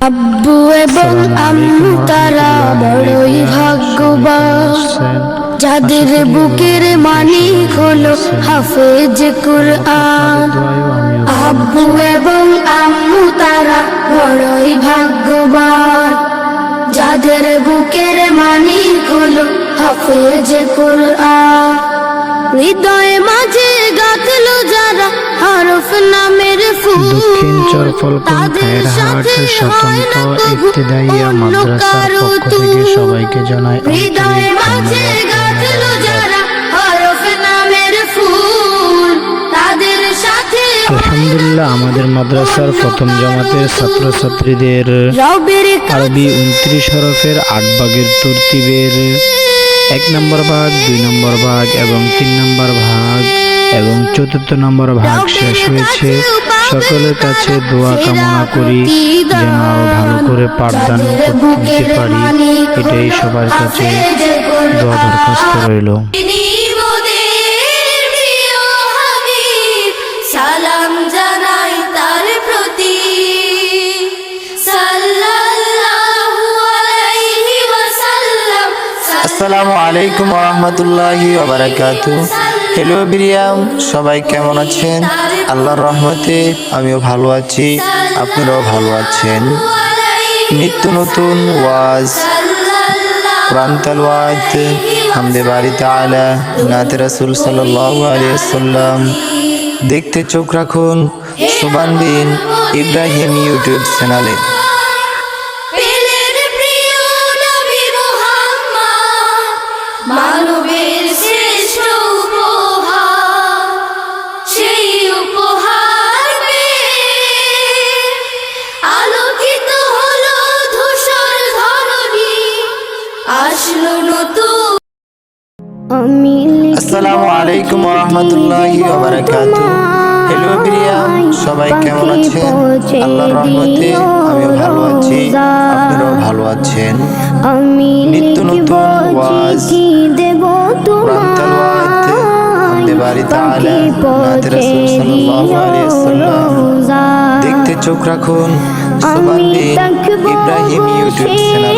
আব্বু এবং আম্মু, তারা বড়ই ভাগ্যবান। যাদের বুকের মানিক হলো হাফেজ কুরআন। আব্বু এবং আম্মু, তারা বড়ই ভাগ্যবান। যাদের বুকের মানিক হলো হাফেজ কুরআন। হৃদয়ে মাঝে গাঁথলো চরফলকন খায়েরহাট স্বতন্ত্র ইবতেদাইয়া মাদ্রাসার পক্ষ থেকে সবাইকে জানাই আন্তরিক সাথে আলহামদুলিল্লাহ আমাদের মাদ্রাসার প্রথম জামাতের ছাত্রছাত্রীদের আরবি উনত্রিশ হরফের আট ভাগের তরতিবের এক নম্বর ভাগ দুই নম্বর ভাগ এবং তিন নম্বর ভাগ এবং চতুর্থ নম্বর ভাগ শেষ হয়েছে। সকলের কাছে দোয়া কামনা করি যেন আরও ভালো করে পাঠদান করতে পারি এটাই সবার কাছে দোয়া দরখাস্ত রইল। তিনি মোদের প্রিয় হাবিব, সালাম জানাই তার প্রতি। সাল্লাল্লাহু আলাইহি ওয়াসাল্লাম আসসালামু আলাইকুম রহমতুল্লাহি ওবারাকাতু হ্যালো বিরিয়াম সবাই কেমন আছেন? আল্লাহর রহমতে আমিও ভালো আছি। আপনারাও ভালো আছেন। নিত্য নতুন ওয়াজ। কোরআন তালওয়াত হামদে বাড়ি তাআলা নাত রাসূল ওয়াসাল্লাম। দেখতে চোখ রাখুন। সুবান বিন ইব্রাহিম ইউটিউব চ্যানেলে। আলোকিত হলো ধূসর ধরণী। আসলো নতুন আসসালামু আলাইকুম রহমতুল্লাহি হ্যালো প্রিয়াম সবাই কেমন আছেন? আল্লাহর রহমতে আমিও ভালো আছি। আপনারাও ভালো আছেন? আমি নিত্য নতুন ওয়াজ। দেব কোরআন তেলাওয়াত হামদে বাড়ি তাআলা নাত রাসূল সাল্লাল্লাহু আলাইহি চোখ রাখুন ইব্রাহিম ইউটিউব চ্যানেলে।